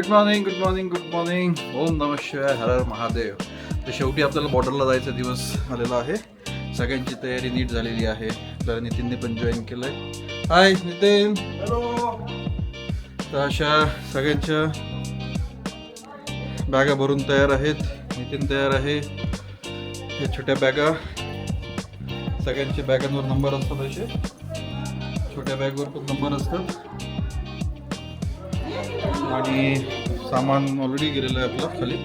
Good morning good morning good morning ओम नम शिवाय हर हर महादेव. तर शेवटी आपल्याला बॉर्डरला जायचा दिवस आलेला आहे. सगळ्यांची तयारी नीट झालेली आहे. तर नितीनने पण जॉईन केलं आहे हाय नितीन. हॅलो तर अशा सगळ्यांच्या बॅगा भरून तयार आहेत. नितीन तयार आहे. या छोट्या बॅगा. सगळ्यांच्या बॅगांवर नंबर असतात असे. छोट्या बॅगवर पण नंबर असतात. आणि सामान ऑलरेडी गेलेलं आहे आपलं खाली.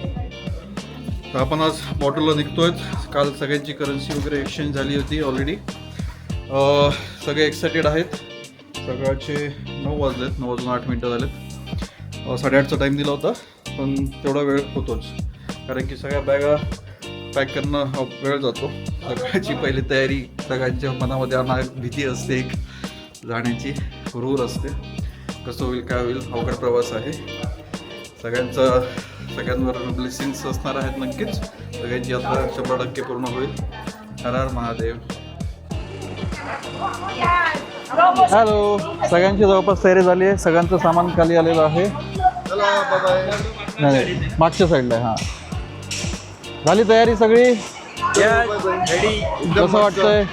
तर आपण आज बॉटलला निघतोय. काल सगळ्यांची करन्सी वगैरे एक्सचेंज झाली होती ऑलरेडी सगळे एक्सायटेड आहेत. सकाळचे नऊ वाजलेत नऊ वाजून आठ मिनटं झालेत. साडेआठचा टाईम दिला होता पण तेवढा वेळ होतोच. कारण की सगळ्या बॅगा पॅक करणं वेळ जातो. सकाळची पहिली तयारी सगळ्यांच्या मनामध्ये आम्हाला भीती असते एक जाण्याची हुरूर असते. कसं होईल काय होईल अवघड प्रवास आहे. सगळ्यांचा सगळ्यांवर ब्लेसिंग्स असणार आहेत नक्कीच. सगळ्यांची यात्रा शंभर टक्के पूर्ण होईल. हर हर महादेव. हॅलो सगळ्यांची जवळपास तयारी झाली आहे. सगळ्यांचं सामान खाली आलेलं आहे. नाही, नाही मागच्या साईडला हां. झाली तयारी सगळी? कसं वाटतंय.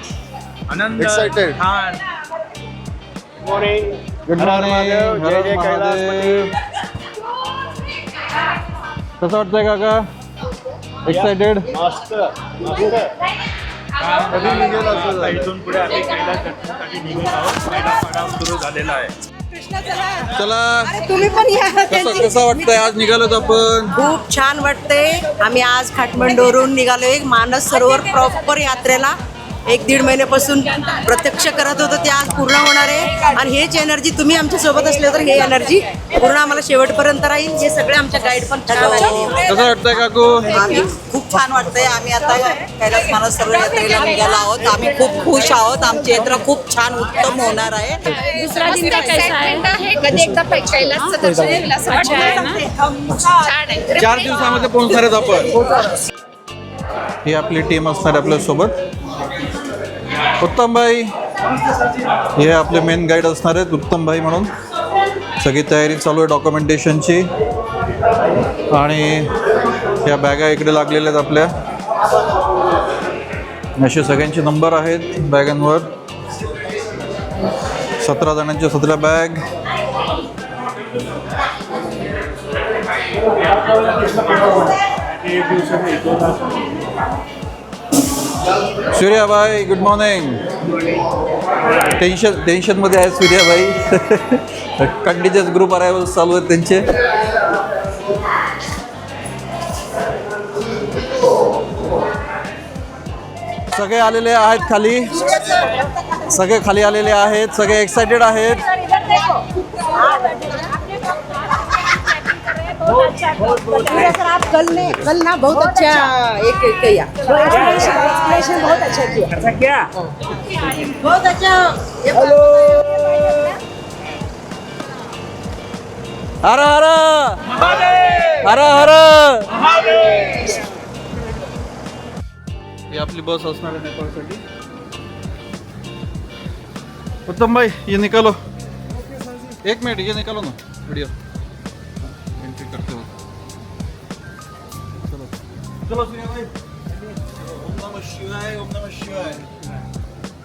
छान. गुड मॉर्निंग जय जय. कसं वाटतंय काका? एक्सायटेड चला. तुम्ही पण या. कसं कसं वाटतंय? आज निघालोत आपण. खूप छान वाटते आम्ही आज काठमांडूवरून निघालोय. मानस सरोवर प्रॉपर यात्रेला. एक दीड महिन्यापासून प्रत्यक्ष करत होतो ते आज पूर्ण होणार आहे. आणि हेच एनर्जी तुम्ही आमच्यासोबत असले तर हे एनर्जी पूर्ण आम्हाला शेवटपर्यंत राहील. हे सगळे आमच्या गाईड पण छान आहे कसं वाटतंय काकू? आम्ही खूप छान वाटतंय. आम्ही आता कैलास मानस सरोवर यात्रेला निघालो आहोत. आम्ही खूप खुश आहोत. आमची यात्रा खूप छान उत्तम होणार आहे. दुसरा दिन आहे? कधी एकदा कैलासचं दर्शन चार दिवसामध्ये पोहोचणार आहेत आपण. ही आपली टीम असणार आहे आपल्यासोबत. उत्तम भाई हे आपले मेन गाईड असणार आहेत उत्तम भाई म्हणून. सगळी तयारी चालू आहे डॉक्युमेंटेशनची आणि या बॅगा इकडे लागलेल्या आहेत आपल्या. असे सगळ्यांचे नंबर आहेत बॅगांवर. सतरा जणांच्या सतरा bag. Suryabai good morning tension टेन्शनमध्ये आहे सूर्याबाई. कंटिन्युअस ग्रुप अरायवल चालू आहेत त्यांचे. सगळे आलेले आहेत खाली. सगळे खाली आलेले आहेत सगळे एक्साइटेड आहेत. पूरा सर आप कल ने कल ना बहुत अच्छा एक किया एक्सप्लेनेशन बहुत अच्छा किया अच्छा क्या बहुत अच्छा हेलो हर हर हर हर ही आपली बस असणार आहे नेपाळसाठी. उत्तम भाई ये निकालो. एक मिनिट ये निकालो ना. व्हिडिओ चलो सूर्या भाई ओम नमः शिवाय ओम नमः शिवाय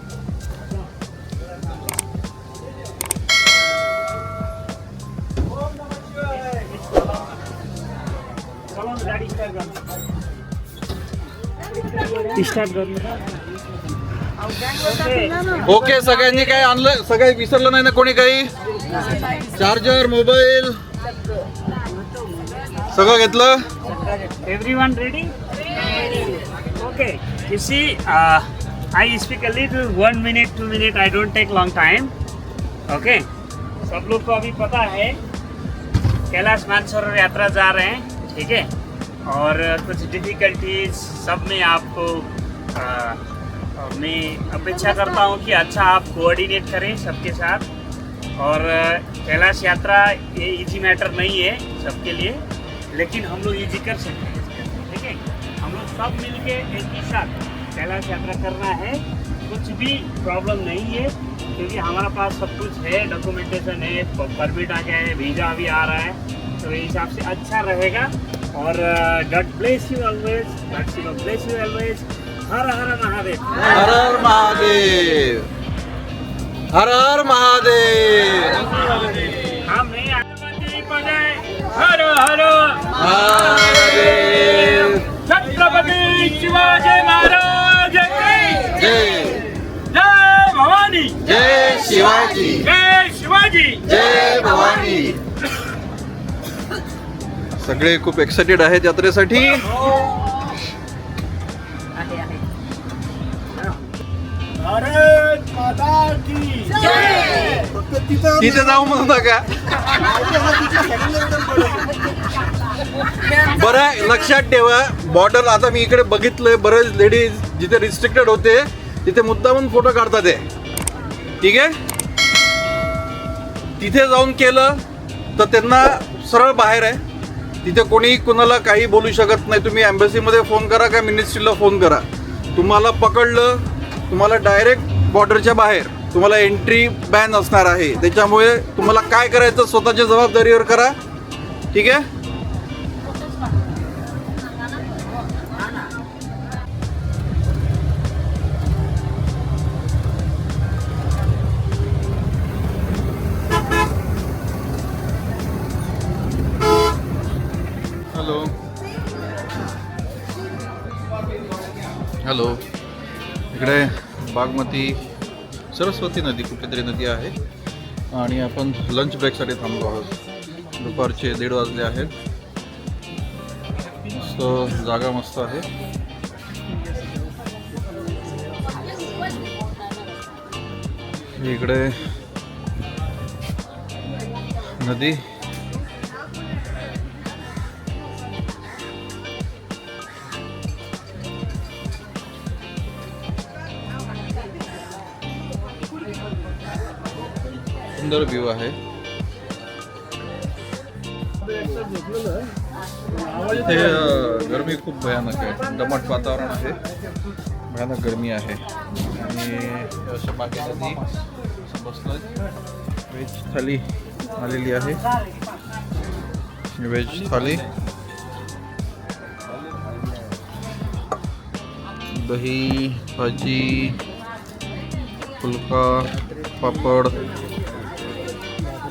ओके सगळ्यांनी काय आणलं? सगळं विसरलं नाही ना कोणी काही? चार्जर मोबाईल सगळं घेतलं? Every one ready Okay. You see, uh, I speak a little one minute, two minute. I don't take long time. Okay. सब लोग को अभी पता है कैलाश मानसरोवर यात्रा जा रहे हैं ठीक है और कुछ डिफिकल्टीज सब में आपको uh, मैं अपेक्षा करता हूँ कि अच्छा आप कोऑर्डिनेट करें सबके साथ और कैलाश यात्रा ये इजी मैटर नहीं है सबके लिए लेकिन हम लोग इजी कर सकते हैं सब मिलके एक ही साथ कैलाश यात्रा करना है। कुछ भी प्रॉब्लम नहीं है क्योंकि हमारा पास सब कुछ है डॉक्यूमेंटेशन है परमिट आ गया है वीज़ा भी आ रहा है तो ये हिसाब से अच्छा रहेगा। और god bless you always god Shiv bless you always हर हर महादेव। हर हर महादेव। हर हर महादेव। हम नहीं आतंकवादी शिवाजी महाराज की जय! जय भवानी! जय शिवाजी! जय शिवाजी! जय भवानी! सगळे खूप एक्साइटेड आहेत यात्रेसाठी. भारत माता की तिथे जाऊ म्हणू नका. बरं लक्षात ठेवा बॉर्डर आता मी इकडे बघितलंय बरेच लेडीज जिथे रिस्ट्रिक्टेड होते तिथे मुद्दामून फोटो काढतात ते ठीक आहे? तिथे जाऊन केलं तर त्यांना सरळ बाहेर आहे. तिथे कोणी कुणाला काही बोलू शकत नाही. तुम्ही एम्बसीमध्ये फोन करा का मिनिस्ट्रीला फोन करा? तुम्हाला पकडलं तुम्हाला डायरेक्ट बॉर्डरच्या बाहेर. तुम्हाला एंट्री बॅन असणार आहे. त्याच्यामुळे तुम्हाला काय करायचं स्वतःच्या जबाबदारीवर करा. ठीक आहे? नदी सरस्वती नदी कुठलीतरी नदी आहे. आणि आपण लंच ब्रेकसाठी थांबलो आहोत. दुपारचे दीड वाजले आहेत. मस्त जागा मस्त आहे. इकडे नदी सुंदर व्ह्यू आहे. इथे गर्मी गरमी खूप भयानक आहे. दमट वातावरण आहे. भयानक गरमी आहे. आणि व्हेज थाली आलेली आहे. व्हेज थाली. दही भाजी फुलका पापड.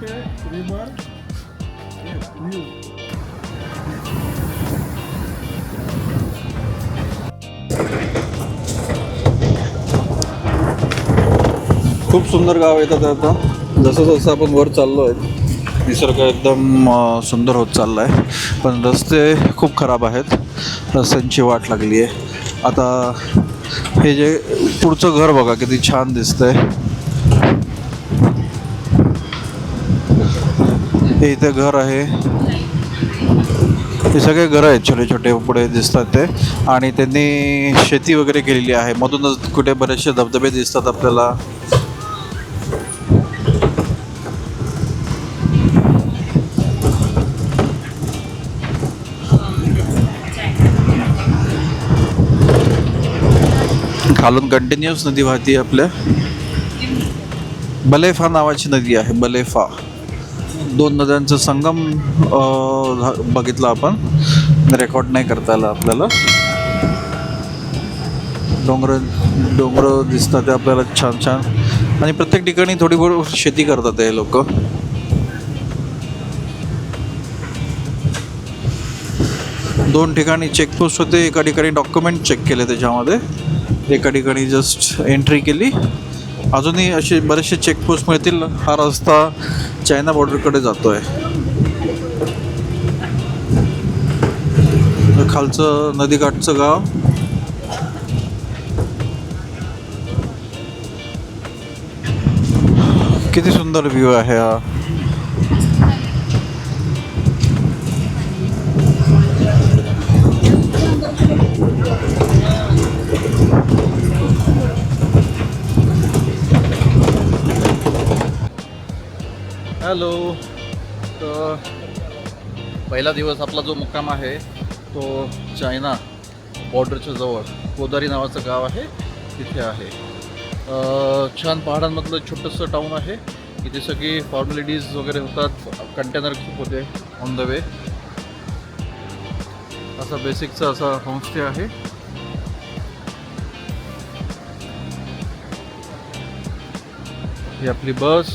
खूप सुंदर गाव येतात आता. जसं जसं आपण वर चाललो आहे निसर्ग एकदम सुंदर होत चालला आहे पण रस्ते खूप खराब आहेत. रस्त्यांची वाट लागली आहे. आता हे जे पुढचं घर बघा किती छान दिसतंय. हे इथे घर आहे. हे सगळे घरं आहेत छोटे छोटे पुढे दिसतात ते. आणि त्यांनी शेती वगैरे केलेली आहे. मधूनच कुठे बरेचसे धबधबे दिसतात आपल्याला. खालून कंटिन्युअस नदी वाहती आपल्या. बलेफा नावाची नदी आहे बलेफा. दोन नद्यांचं संगम झा- बघितलं आपण. रेकॉर्ड नाही करता आलं आपल्याला. डोंगर डोंगर दिसतात ते आपल्याला छान छान. आणि प्रत्येक ठिकाणी थोडी बहुत शेती करतात हे लोक. दोन ठिकाणी चेकपोस्ट होते. एका ठिकाणी डॉक्युमेंट चेक केले त्याच्यामध्ये. एका ठिकाणी जस्ट एंट्री केली. अजूनही असे बरेचसे चेकपोस्ट मिळतील. हा रस्ता चायना बॉर्डरकडे जातो आहे खालचं नदीकाठचं गाव. किती सुंदर व्ह्यू आहे हा. हॅलो. तर पहिला दिवस आपला जो मुक्काम आहे तो चायना बॉर्डरच्या जवळ. कोदारी नावाचं गाव आहे तिथे आहे. छान पहाडांमधलं छोटंसं टाऊन आहे. इथे सगळी फॉर्मॅलिटीज वगैरे होतात. कंटेनर खूप होते ऑन द वे असा बेसिकचा असा होमस्टे आहे. ही आपली बस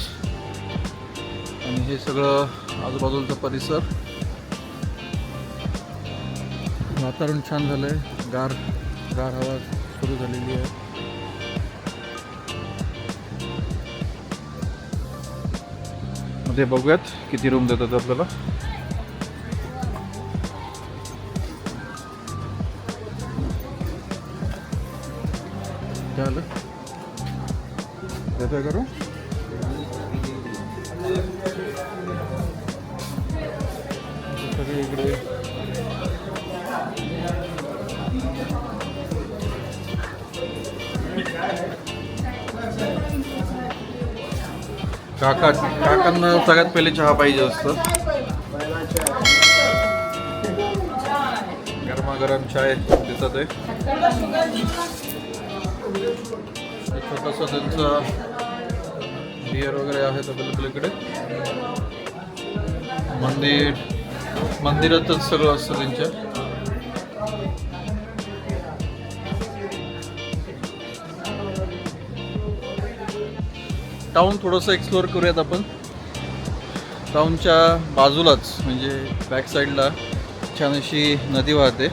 हे सगळं आजूबाजूचा परिसर. वातावरण छान झालं आहे गार गार हवा सुरू झालेली आहे. मध्ये बघूयात किती रूम देतात आपल्याला. झालं. देतोय का रूम इकडे. काका काकांना सगळ्यात पहिले चहा पाहिजे असतं. गरमागरम चाय देतात आहे छोटंसं त्यांचं बिअर वगैरे आहेत अवेलेबल इकडे. मंदिर. मंदिरातच सगळं असतं त्यांच्या. टाऊन थोडंसं एक्सप्लोअर करूयात आपण. टाऊनच्या बाजूलाच म्हणजे बॅक साईडला छान अशी नदी वाहते.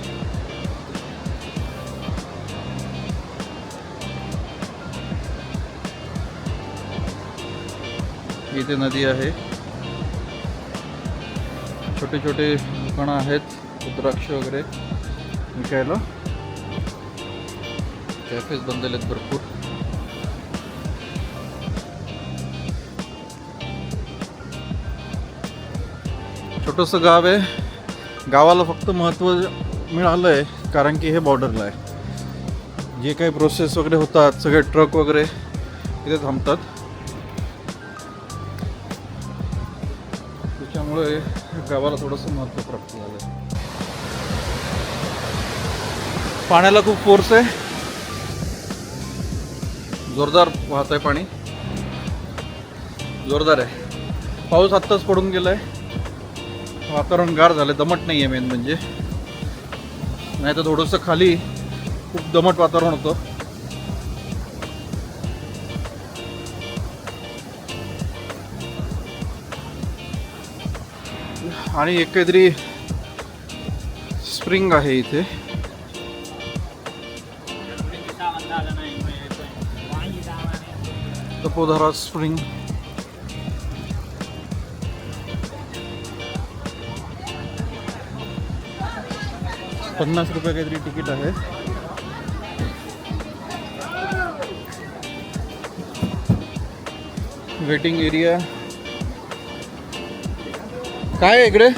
इथे नदी आहे. छोटे छोटे दुकानं आहेत रुद्राक्ष वगैरे. विकायला कॅफेज बनलेले आहेत भरपूर. छोटंसं गाव आहे. गावाला फक्त महत्त्व मिळालं आहे कारण की हे बॉर्डरला आहे. जे काही प्रोसेस वगैरे होतात सगळे ट्रक वगैरे इथे थांबतात. त्याच्यामुळे गावाला थोडंसं महत्त्व प्राप्त झालं पाण्याला खूप फोर्स आहे. जोरदार वाहत आहे पाणी. जोरदार आहे. पाऊस आत्ताच पडून गेलाय. वातावरण गार झालं दमट नाही आहे मेन म्हणजे. नाही तर थोडंसं खाली खूप दमट वातावरण होतं. आणि एक काहीतरी स्प्रिंग आहे इथे. तपोधरा स्प्रिंग. पन्नास रुपये काहीतरी तिकीट आहे. Waiting area. काय आहे इकडे?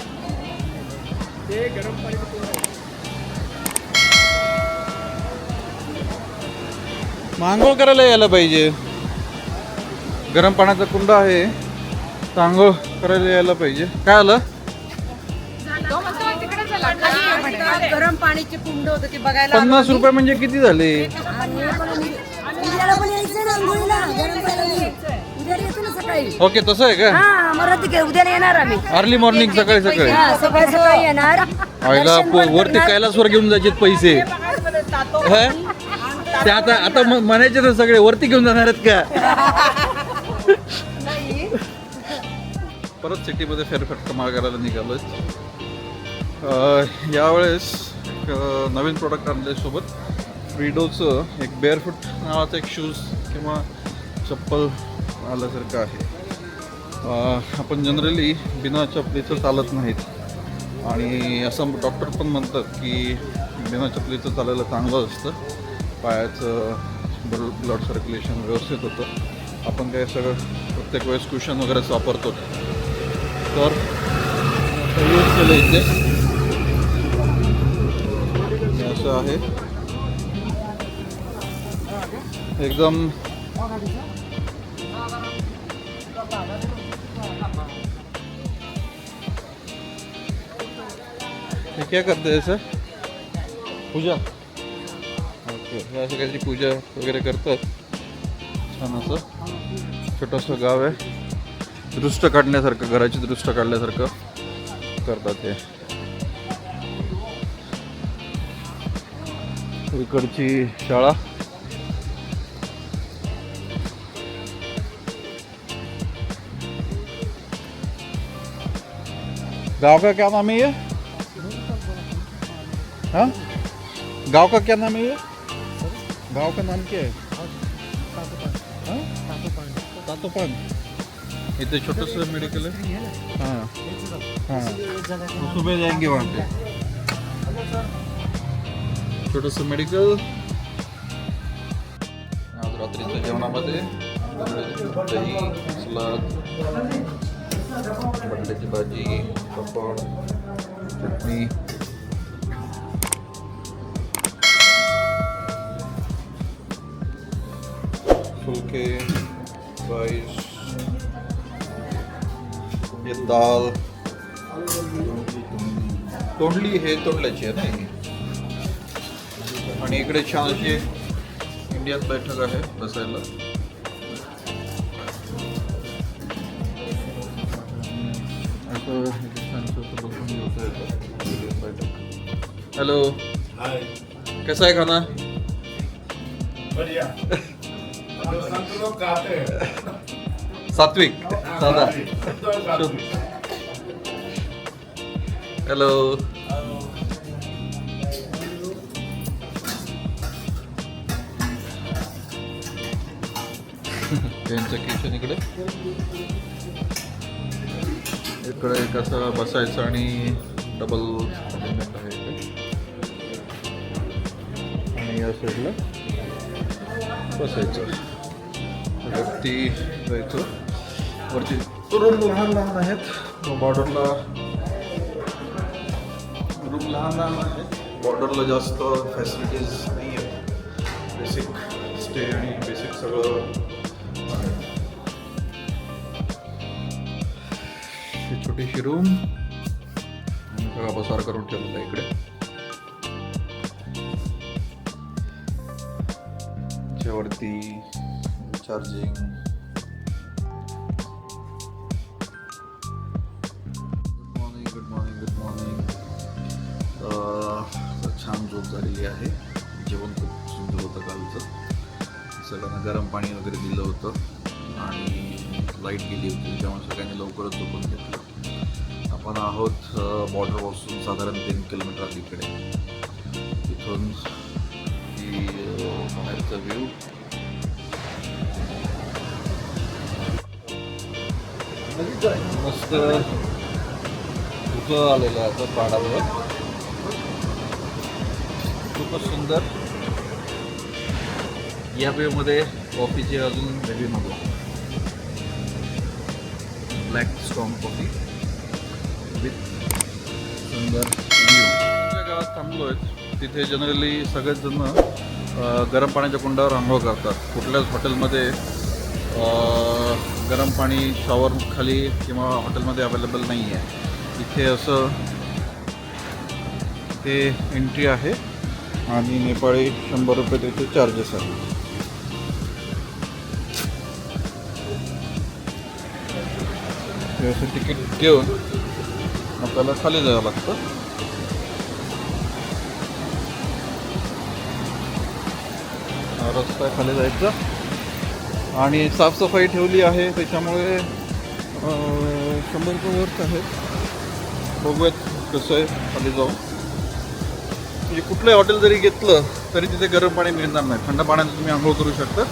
मांगोळ करायला यायला पाहिजे. गरम पाण्याचा कुंड आहे. तर आंघोळ करायला यायला पाहिजे. काय आलं? गरम पाण्याचे कुंड होतं ते बघायला पन्नास रुपये म्हणजे किती झाले? राहील ओके तसं आहे का? येणार आम्ही. अर्ली मॉर्निंग सकाळी सकाळी. सकाळी सकाळी येणार. आईला वरती करणार. कैलासवर घेऊन जायचे पैसे. हं? ते आता आता म्हणायचे तर सगळे वरती घेऊन जाणार आहेत का? परत सिटीमध्ये फेरफटका मार्गाला करायला अह, यावेळेस एक नवीन प्रोडक्ट आणल्यासोबत फ्रीडोचं एक बेअरफूट नावाचं एक शूज किंवा चप्पल आल्यासारखं आहे. आपण जनरली बिना चपलीचं चालत नाहीत. आणि असं डॉक्टर पण म्हणतात की बिना चपलीचं चालायला चांगलं असतं. पायाचं ब्ल ब्लड सर्क्युलेशन व्यवस्थित होतं. आपण काय सगळं प्रत्येक वेळेस क्वेश्चन वगैरेच वापरतो. तर यूज केलं इथे. असं आहे. एकदम हो, हे काय करते सर पूजा. ओके हे असं काहीतरी पूजा वगैरे करतात. छान असं. छोटंसं गाव आहे. दृष्ट काढण्यासारखं घराची दृष्ट काढल्यासारखं करतात हे. इकडची शाळा. गाव का क्या नाम है ये? हाँ? गांव का क्या नाम है ये? गांव का नाम क्या है? हाँ? तातोपान इथे छोटंसं मेडिकल आहे हां? हां। तो सुबह जाएंगे वहाँ पे। छोटंसं मेडिकल आज रात्रीच्या जेवणामध्ये दही सलाद बटाट्याची भाजी पापड चटणी दाल. तोंडली हे तोंडल्याची आहे ना आणि इकडे छान अशी इंडियात बैठक आहे बसायला. हॅलो कैसा है खाना? सात्विक साधा. हॅलो त्यांचं किचन इकडे. इकडे एक असं बसायचं आणि डबल आहे आणि या साईडला बसायचं. वरती जायचं. वरती रूम लहान लहान आहेत. बॉर्डरला रूम लहान लहान आहेत. बॉर्डरला जास्त फॅसिलिटीज नाही आहेत बेसिक स्टे आणि बेसिक सगळं ही छोटीशी रूम सगळा पसार करून ठेवलेला इकडे. त्याच्यावरती चार्जिंग झालेली आहे. जेवण खूप सुंदर होतं कालचं. सगळ्यांना गरम पाणी वगैरे दिलं होतं. आणि लाइट गेली होती त्यामुळे सगळ्यांनी लवकरच झोपून घेतलं. आपण आहोत बॉर्डरपासून साधारण तीन किलोमीटर अलीकडे तिथून ती बाहेरचा व्ह्यू मस्त. तुझं आलेलं आहे असं पाडावर. खूपच सुंदर. या व्ह्यूमध्ये कॉफीचे अजून वेगळी नको. ब्लॅक स्ट्रॉंग कॉफी विथ सुंदर व्ह्यू गावात थांबलो आहे तिथे जनरली सगळेच जण गरम पाण्याच्या कुंडावर आंघोळ करतात. कुठल्याच हॉटेलमध्ये गरम पाणी शॉवर खाली किंवा हॉटेलमध्ये अवेलेबल नाही आहे इथे असं ते एंट्री आहे. आणि नेपाळी शंभर रुपये त्याचे चार्जेस आहेत. असं तिकीट घेऊन आपल्याला खाली जावं लागतं. रस्ता आहे खाली जायचा. आणि साफसफाई ठेवली आहे त्याच्यामुळे शंभर रुपये वर्थ आहे बघूयात कसं आहे खाली जाऊन. म्हणजे कुठलंही हॉटेल जरी घेतलं तरी तिथे गरम पाणी मिळणार नाही. थंड पाण्याचं तुम्ही आंघोळ करू शकता.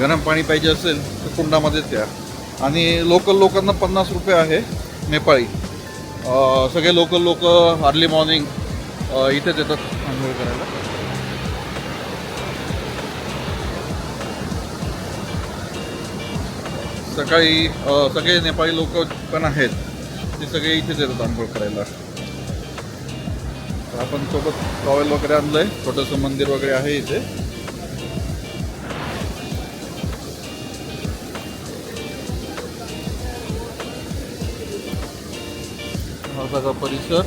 गरम पाणी पाहिजे असेल तर कुंडामध्येच द्या. आणि लोकल लोकांना पन्नास रुपये आहे नेपाळी. सगळे लोकल लोक अर्ली मॉर्निंग इथेच येतात आंघोळ करायला. सकाळी सगळे नेपाळी लोक पण आहेत. ते सगळे इथेच येतात आंघोळ करायला. आपण सोबत टॉवेल वगैरे आणलंय. छोटंसं मंदिर वगैरे आहे इथे. हा सगळा परिसर.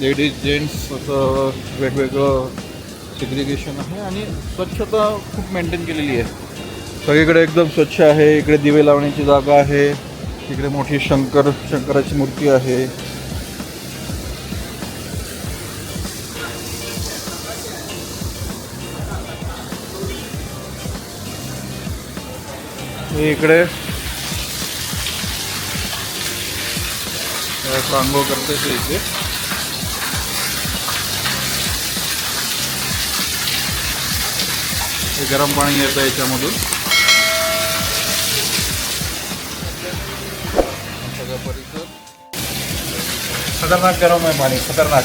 लेडीज जेंट्स असं वेगवेगळं सिग्रिगेशन आहे आणि स्वच्छता खूप मेंटेन केलेली आहे. सगळीकडे एकदम स्वच्छ आहे. इकडे दिवे लावण्याची जागा आहे. इकडे मोठी शंकर शंकराची मूर्ती आहे. इकडे. सांगो करते ते इथे. हे गरम पाणी येतं याच्यामधून. सगळं परिसर खतरनाक गरम आहे पाणी खतरनाक.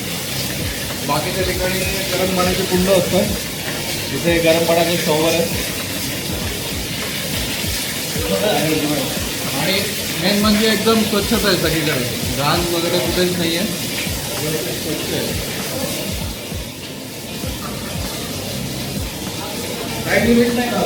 बाकीच्या ठिकाणी गरम पाण्याचे कुंड असतात इथे गरम पाण्याचे शॉवर आहे. आणि मेन म्हणजे एकदम स्वच्छता आहे सगळीकडे. घाण वगैरे कुठेच नाही आहे स्वच्छ आहे काय लिमिट नाही. का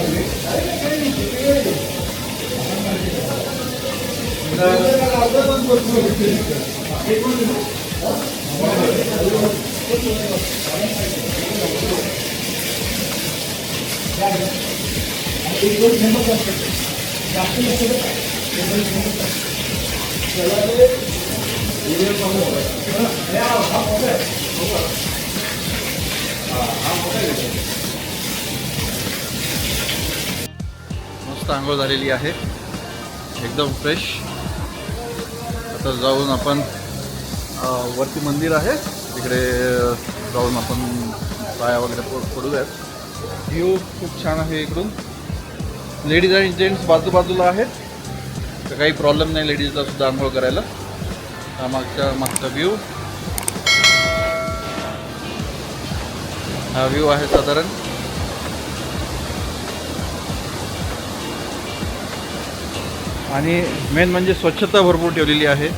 मस्त आंघोळ झालेली आहे. एकदम फ्रेश आता जाऊन आपण वरती मंदिर आहे. तिकडे जाऊन आपण पाया वगैरे पडू पडूयात. व्ह्यू खूप छान आहे इकडून. लेडीज आणि जेंट्स बाजूबाजूला आहेत. तर काही प्रॉब्लेम नाही लेडीजला सुद्धा आंघोळ करायला. हा मागचा मागचा व्ह्यू हा व्ह्यू आहे साधारण. आणि मेन म्हणजे स्वच्छता भरपूर ठेवलेली आहे.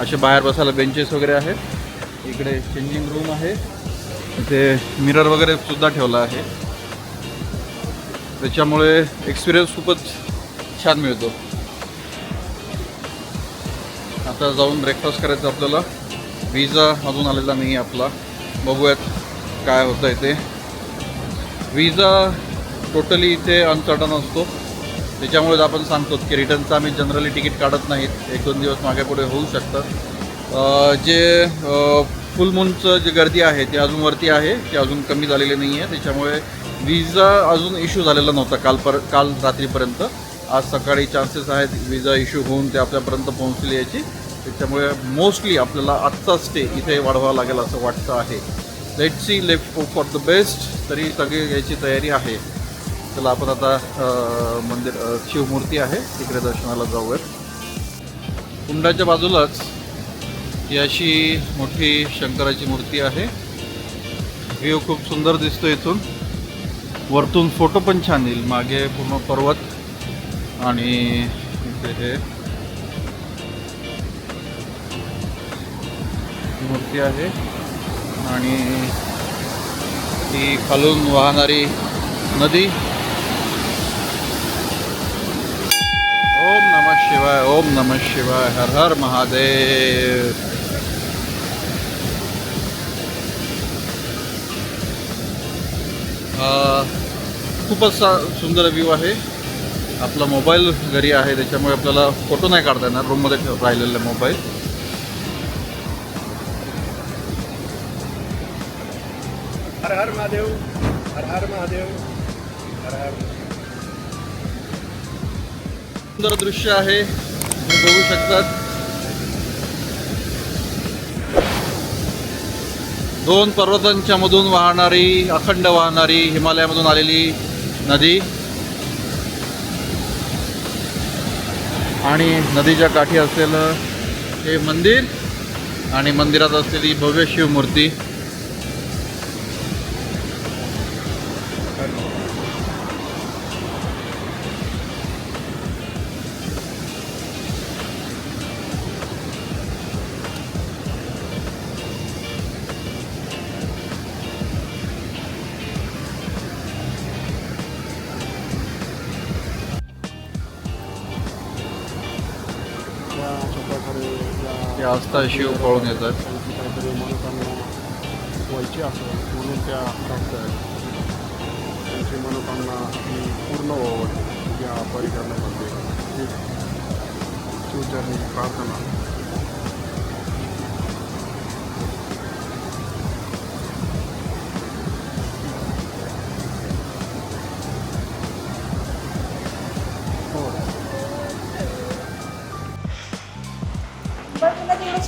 असे बाहेर बसायला बेंचेस वगैरे आहेत. इकडे चेंजिंग रूम आहे. इथे मिरर वगैरे सुद्धा ठेवला आहे. त्याच्यामुळे एक्सपिरियन्स खूपच छान मिळतो. आता जाऊन ब्रेकफास्ट करायचं आपल्याला. विजा अजून आलेला नाही आहे आपला. बघूयात काय होतं आहे ते. विजा टोटली इथे अनसर्टन असतो. त्याच्यामुळेच आपण सांगतो की रिटर्नचं आम्ही जनरली तिकीट काढत नाहीत. एक दोन दिवस मागे पुढे होऊ शकतं. जे फुल मूनचं जे गर्दी आहे ते अजून वरती आहे ते अजून कमी झालेले नाही आहे. त्याच्यामुळे विजा अजून इश्यू झालेला नव्हता काल पर काल रात्रीपर्यंत. आज सकाळी चान्सेस आहेत विजा इश्यू होऊन ते आपल्यापर्यंत पोहोचली याची. त्याच्यामुळे मोस्टली आपल्याला आजचा स्टे इथे वाढवावा लागेल असं वाटतं आहे. Let see left for the best तरी सगळी याची तयारी आहे. चला आपण आता मंदिर शिवमूर्ती आहे. तिकडे दर्शनाला जाऊयात. कुंडाच्या बाजूलाच ही अशी मोठी शंकराची मूर्ती आहे. व्ह्यू खूप सुंदर दिसतो इथून. वरतून फोटो पण छान येईल. मागे पूर्ण पर्वत आणि इथे हे मूर्ती आहे. आणि ती खालून वाहणारी नदी. ओम नमः शिवाय ओम नमः शिवाय हर हर महादेव. खूपच सुंदर व्ह्यू आहे. आपला मोबाईल घरी आहे त्याच्यामुळे आपल्याला फोटो नाही काढता येणार रूममध्ये राहिलेला मोबाईल हर हर महादेव हर हर महादेव हर हर सुंदर दृश्य आहे तुम्ही बघू शकतात. दोन पर्वतांच्या मधून वाहणारी अखंड वाहणारी हिमालयामधून आलेली नदी आणि नदीच्या काठी असलेलं हे मंदिर आणि मंदिरात असलेली भव्य शिवमूर्ती. हे आस्था शिव पळून येतात काहीतरी मनोकामना व्हायची असेल म्हणून त्या प्राप्त आहेत त्यांची मनोकामना ही पूर्ण व्हावं या परिक्रमेमध्ये ही शिवचरणी प्रार्थना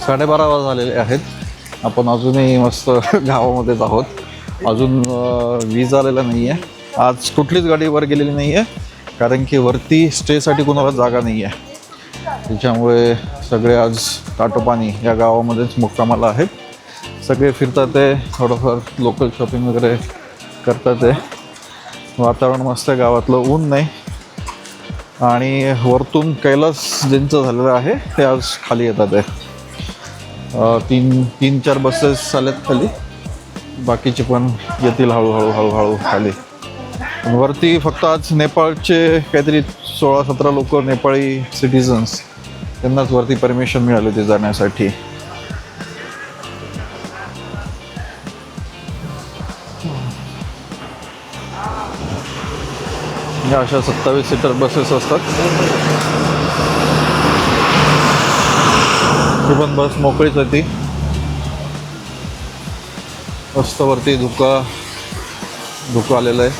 साडेबारा वाज झालेले आहेत. आपण अजूनही मस्त गावामध्येच आहोत. अजून वीज आलेला नाही आहे आज कुठलीच गाडी वर गेलेली नाही आहे कारण की वरती स्टेसाठी कोणाला जागा नाही आहे त्याच्यामुळे सगळे आज काटोपानी या गावामध्येच मुक्कामाला आहेत. सगळे फिरतात आहे थोडंफार लोकल शॉपिंग वगैरे करतात आहे. वातावरण मस्त आहे गावातलं ऊन नाही. आणि वरतून कैलास ज्यांचं झालेलं आहे ते आज खाली येतात आहे. तीन तीन चार बसेस आल्यात खाली. बाकीचे पण येतील हळूहळू हळूहळू खाली. वरती फक्त आज नेपाळचे काहीतरी सोळा सतरा लोक नेपाळी सिटीजन्स त्यांनाच वरती परमिशन मिळाली होती जाण्यासाठी. या अशा सत्तावीस सीटर बसेस असतात. ती पण बस मोकळीच होती. रस्त्यावरती धुकं धुकं आलेलं आहे.